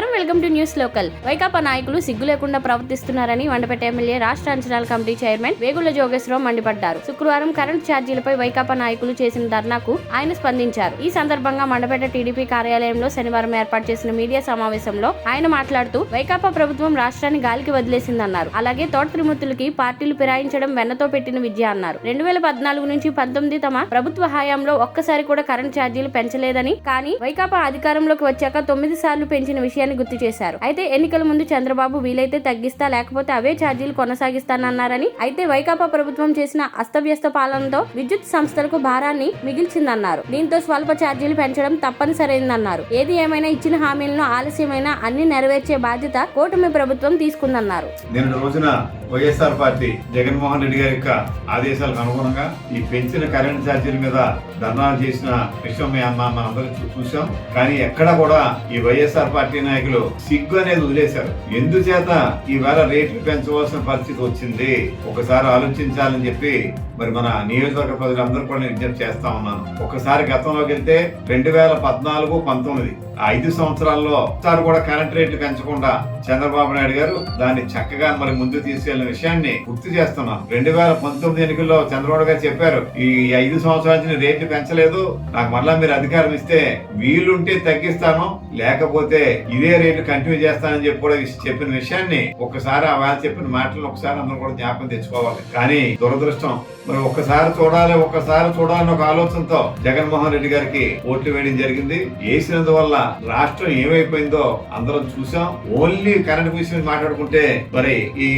నమస్కారం. Welcome to news local. Vaikapa నాయకులు సిగ్గు లేకుండా ప్రవర్తిస్తున్నారని వండపేట ఎమ్మెల్యే రాష్ట్ర అంచనాల కమిటీ చైర్మన్ వేగుల జోగేశ్వరరావు మండిపడ్డారు. శుక్రవారం కరెంట్ ఛార్జీలపై వైకాపా నాయకులు చేసిన ధర్నాకు ఆయన స్పందించారు. ఈ సందర్భంగా మండపేట టీడీపీ కార్యాలయంలో శనివారం ఏర్పాటు చేసిన మీడియా సమావేశంలో ఆయన మాట్లాడుతూ వైకాపా ప్రభుత్వం రాష్ట్రాన్ని గాలికి వదిలేసిందన్నారు. అలాగే తోట త్రిమూర్తులకి పార్టీలు ఫిరాయించడం వెన్నతో పెట్టిన విద్య అన్నారు. రెండు వేల పద్నాలుగు నుంచి పంతొమ్మిది తమ ప్రభుత్వ హయాంలో ఒక్కసారి కూడా కరెంట్ ఛార్జీలు పెంచలేదని కానీ వైకాపా అధికారంలోకి వచ్చాక తొమ్మిది సార్లు పెంచిన విషయాన్ని గుర్తు చేశారు. అయితే ఎన్నికల ముందు చంద్రబాబు వీలైతే తగ్గిస్తా లేకపోతే అవే ఛార్జీలు కొనసాగిస్తానన్నారని అయితే వైకాపా ప్రభుత్వం చేసిన అస్తవ్యస్త పాలనతో విద్యుత్ సంస్థలకు భారాన్ని మిగిల్చిందన్నారు. దీంతో స్వల్ప ఛార్జీలు పెంచడం తప్పనిసరైందన్నారు. ఏది ఏమైనా ఇచ్చిన హామీలను ఆలస్యమైన అన్ని నెరవేర్చే బాధ్యత కూటమి ప్రభుత్వం తీసుకుందన్నారు. నిన్న రోజున వైఎస్ఆర్ పార్టీ జగన్మోహన్ రెడ్డి గారి యొక్క ఆదేశాలకు అనుగుణంగా ఈ పెంచిన కరెంట్ ఛార్జీల మీద ధర్నాలు చేసిన విషయం మీ మనందరం చూసాం కానీ ఎక్కడా కూడా ఈ వైఎస్ఆర్ పార్టీ నాయకులు సిగ్గు అనేది వదిలేశారు. ఎందుచేత ఈవేళ రేట్లు పెంచవలసిన పరిస్థితి వచ్చింది? ఒకసారి ఆలోచించాలని చెప్పి మరి మన నియోజకవర్గ ప్రజలందరూ కూడా నేను విజ్ఞప్తి చేస్తా ఉన్నాను. ఒకసారి గతంలోకి వెళ్తే రెండు వేల పద్నాలుగు పంతొమ్మిది ఆ ఐదు సంవత్సరాల్లో ఒకసారి కూడా కరెంట్ రేట్లు పెంచకుండా చంద్రబాబు నాయుడు గారు దాన్ని చక్కగా మరి ముందు తీసుకెళ్ళిన విషయాన్ని గుర్తు చేస్తున్నాను. రెండు వేల పంతొమ్మిది ఎన్నికల్లో చంద్రబాబు గారు చెప్పారు ఈ ఐదు సంవత్సరాల నుంచి రేట్లు పెంచలేదు. నాకు మళ్ళా మీరు అధికారం ఇస్తే వీలుంటే తగ్గిస్తాను. లేకపోతే ఇదే రేటు కంటిన్యూ చేస్తానని చెప్పి కూడా చెప్పిన విషయాన్ని ఒక్కసారి ఆ వాళ్ళు చెప్పిన మాటలను ఒకసారి అందరూ కూడా జ్ఞాపకం తెచ్చుకోవాలి. కానీ దురదృష్టం మరి ఒక్కసారి చూడాలి ఒక్కసారి చూడాలని ఒక ఆలోచనతో జగన్మోహన్ రెడ్డి గారికి ఓట్లు వేయడం జరిగింది. వేసినందువల్ల రాష్ట్రం ఏమైపోయిందో అందరం చూసాం. ఓన్లీ కరెంట్ విషయం మాట్లాడుకుంటే మరి ఈ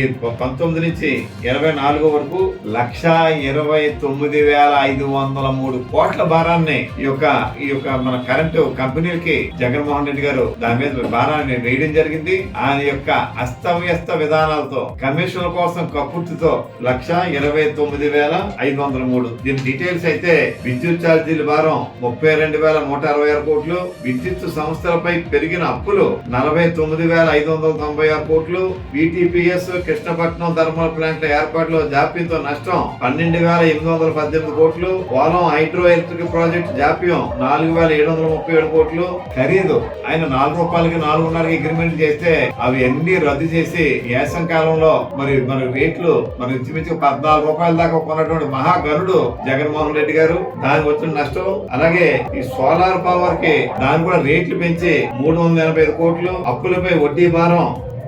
పంతొమ్మిది నుంచి ఇరవై నాలుగు వరకు లక్ష ఇరవై తొమ్మిది వేల ఐదు వందల మూడు కోట్ల భారాన్ని ఈ యొక్క ఈ యొక్క మన కరెంటు కంపెనీలకి జగన్మోహన్ రెడ్డి గారు దాని మీద భారాన్ని వేయడం జరిగింది. ఆయన యొక్క అస్తవ్యస్త విధానాలతో కమిషన్ల కోసం కక్కుర్తితో లక్ష ఇరవై తొమ్మిది వేల ఐదు వందల మూడు. దీని డీటెయిల్స్ అయితే విద్యుత్ ఛార్జీల భారం ముప్పై రెండు వేల నూట అరవై ఆరు కోట్లు విద్యుత్ సంస్థలపై పెరిగిన అప్పులు నలభై తొమ్మిది వేల ఐదు వందల తొంభై ఆరు కోట్లు. బీటీపీఎస్ కృష్ణపట్నం థర్మల్ ప్లాంట్ల ఏర్పాటులో జాప్యంతో నష్టం పన్నెండు వేల ఎనిమిది వందల పద్దెనిమిది కోట్లు. పోలం హైడ్రో ఎలక్ట్రిక్ ప్రాజెక్ట్ జాప్యం నాలుగు వేల ఏడు వందల ముప్పై ఏడు కోట్లు. ఖరీదు ఆయన నాలుగు రూపాయలకి నాలుగున్నరకి అగ్రిమెంట్ చేస్తే అవి అన్ని రద్దు చేసి వేసం కాలంలో మరి మన రేట్లు మన ఇంచుమించు పద్నాలుగు రూపాయల దాకా కొన్నటువంటి మహాగనుడు జగన్మోహన్ రెడ్డి గారు. దానికి వచ్చిన నష్టం. అలాగే ఈ సోలార్ పవర్కి దాని కూడా రేట్లు పెంచి మూడు వందల ఎనభై ఐదు కోట్లు అప్పులపై వడ్డీ భారం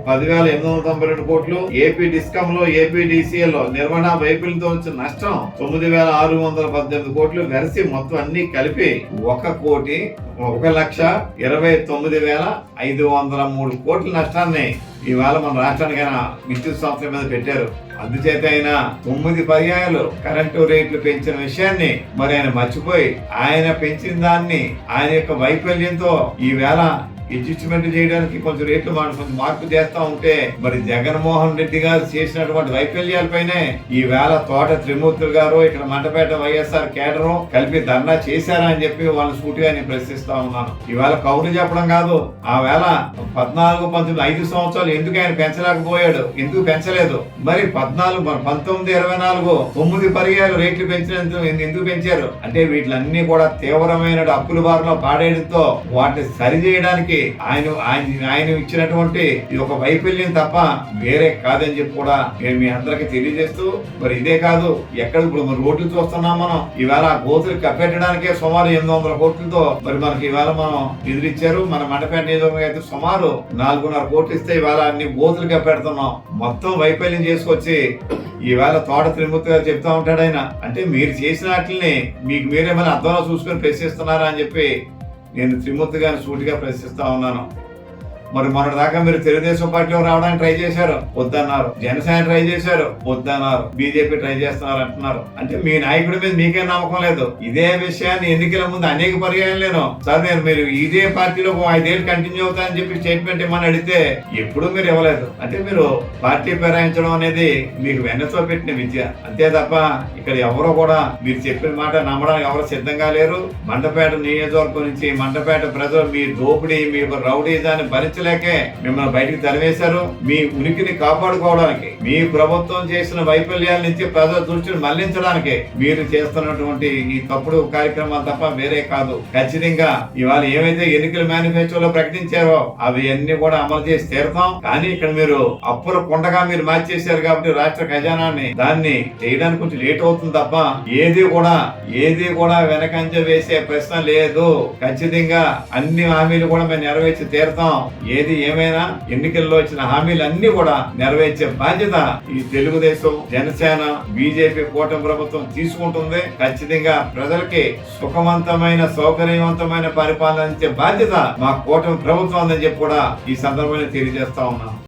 పదివేల ఎనిమిది వందల తొంభై రెండు కోట్లు ఏపీ డిస్కమ్లో ఏపీ డిసిఎల్లో నిర్వహణ వైఫల్యంతో వచ్చిన నష్టం తొమ్మిది వేల ఆరు వందల పద్దెనిమిది కోట్లు వెరసి మొత్తం అన్ని కలిపి ఒక కోటి ఒక లక్ష ఇరవై తొమ్మిది వేల ఐదు వందల మూడు కోట్ల నష్టాన్ని ఇవాళ మన రాష్ట్రానికైనా విద్యుత్ సంస్థల మీద పెట్టారు. అందుచేత ఆయన తొమ్మిది పర్యాయాలు కరెంటు రేట్లు పెంచిన విషయాన్ని మరి ఆయన మర్చిపోయి ఆయన పెంచిన దాన్ని ఆయన యొక్క వైఫల్యంతో ఈవేళ అడ్జస్ట్మెంట్ చేయడానికి కొంచెం రేట్లు మనం కొంచెం మార్పు చేస్తా ఉంటే మరి జగన్మోహన్ రెడ్డి గారు చేసినటువంటి వైఫల్యాలపైనే ఈ వేళ తోట త్రిమూర్తులు గారు ఇక్కడ మండపేట వైఎస్ఆర్ కేడర్ కలిపి ధర్నా చేశారా అని చెప్పి వాళ్ళని సూటిగా నేను ప్రశ్నిస్తా ఉన్నాను. ఈవేళ కౌలు చెప్పడం కాదు ఆ వేళ పద్నాలుగు పంతొమ్మిది ఐదు సంవత్సరాలు ఎందుకు ఆయన పెంచలేకపోయాడు? ఎందుకు పెంచలేదు? మరి పద్నాలుగు మన పంతొమ్మిది ఇరవై నాలుగు తొమ్మిది పర్యాలు రేట్లు పెంచినందుకు ఎందుకు పెంచారు? అంటే వీటిలన్నీ కూడా తీవ్రమైన అప్పుల బారిలో పాడేయడంతో వాటిని సరి చేయడానికి ఆయన ఆయన ఆయన ఇచ్చినటువంటి ఇది ఒక వైఫల్యం తప్ప వేరే కాదని చెప్పి కూడా నేను మీ అందరికి తెలియజేస్తూ మరి ఇదే కాదు ఎక్కడ ఇప్పుడు మన రోడ్లు చూస్తున్నాం మనం. ఈవేళ ఆ గోతులు కప్పెట్టడానికే సుమారు ఎనిమిది వందల కోట్లతో మరి మనకి ఈవేళ మనం నిధులిచ్చారు. మన మండపేట నియోజకవర్గం అయితే సుమారు నాలుగున్నర కోట్లు ఇస్తే ఇవాళ అన్ని గోతులు కప్పెడుతున్నాం. మొత్తం వైఫల్యం చేసుకొచ్చి ఈవేళ తోట త్రిమూర్తి గారు చెప్తా ఉంటాడు ఆయన. అంటే మీరు చేసిన వాటిని మీకు మీరేమైనా అర్థంలో చూసుకొని ప్రశ్నిస్తున్నారా అని చెప్పి నేను త్రిమూర్తి గారిని సూటిగా ప్రశ్నిస్తా ఉన్నాను. మరి మొన్నటి దాకా మీరు తెలుగుదేశం పార్టీలో రావడానికి ట్రై చేశారు. వద్దన్నారు. జనసేన ట్రై చేశారు. వద్దన్నారు. బీజేపీ ట్రై చేస్తున్నారు అంటున్నారు. అంటే మీ నాయకుడి మీద మీకే నమ్మకం లేదు. ఇదే విషయాన్ని ఎన్నికల ముందు అనేక పర్యాయం లేను సార్ నేను మీరు ఇదే పార్టీలో ఐదేళ్ళు కంటిన్యూ అవుతానని చెప్పి స్టేట్మెంట్ ఇమ్మని అడిగితే ఎప్పుడూ మీరు ఇవ్వలేదు. అంటే మీరు పార్టీ ఫిరాయించడం అనేది మీకు వెన్నతో పెట్టిన విద్య. అంతే తప్ప ఇక్కడ ఎవరో కూడా మీరు చెప్పిన మాట నమ్మడానికి ఎవరు సిద్ధంగా లేరు. మండపేట నియోజకవర్గం నుంచి మండపేట ప్రజలు మీ దోపిడీ మీ రౌడీజాన్ని భరించలేదు భరించలేకే మిమ్మల్ని బయటికి తరివేశారు మీ ఉనికిని కాపాడుకోవడానికి మీ ప్రభుత్వం చేసిన వైఫల్యాల నుంచి ప్రజల దృష్టిని మళ్ళించడానికి మీరు చేస్తున్నటువంటి ఈ తప్పుడు కార్యక్రమాలు తప్ప వేరే కాదు. ఖచ్చితంగా ఇవాళ ఏవైతే ఎన్నికల మేనిఫెస్టోలో ప్రకటించారో అవి అన్ని కూడా అమలు చేసి తీరుతాం. కానీ ఇక్కడ మీరు అప్పుల కొండగా మీరు మార్చేశారు కాబట్టి రాష్ట్ర ఖజానాన్ని దాన్ని చేయడానికి కొంచెం లేట్ అవుతుంది తప్ప ఏది కూడా ఏది కూడా వెనకంజ వేసే ప్రశ్న లేదు. ఖచ్చితంగా అన్ని హామీలు కూడా మేము నెరవేర్చి తీరుతాం. ఏది ఏమైనా ఎన్నికల్లో ఇచ్చిన హామీలన్నీ కూడా నెరవేర్చే బాధ్యత ఈ తెలుగుదేశం జనసేన బీజేపీ కూటమి ప్రభుత్వం తీసుకుంటుంది. ఖచ్చితంగా ప్రజలకి సుఖవంతమైన సౌకర్యవంతమైన పరిపాలన ఇచ్చే బాధ్యత మా కూటమి ప్రభుత్వం ఉందని చెప్పి కూడా ఈ సందర్భంగా తెలియజేస్తా ఉన్నాం.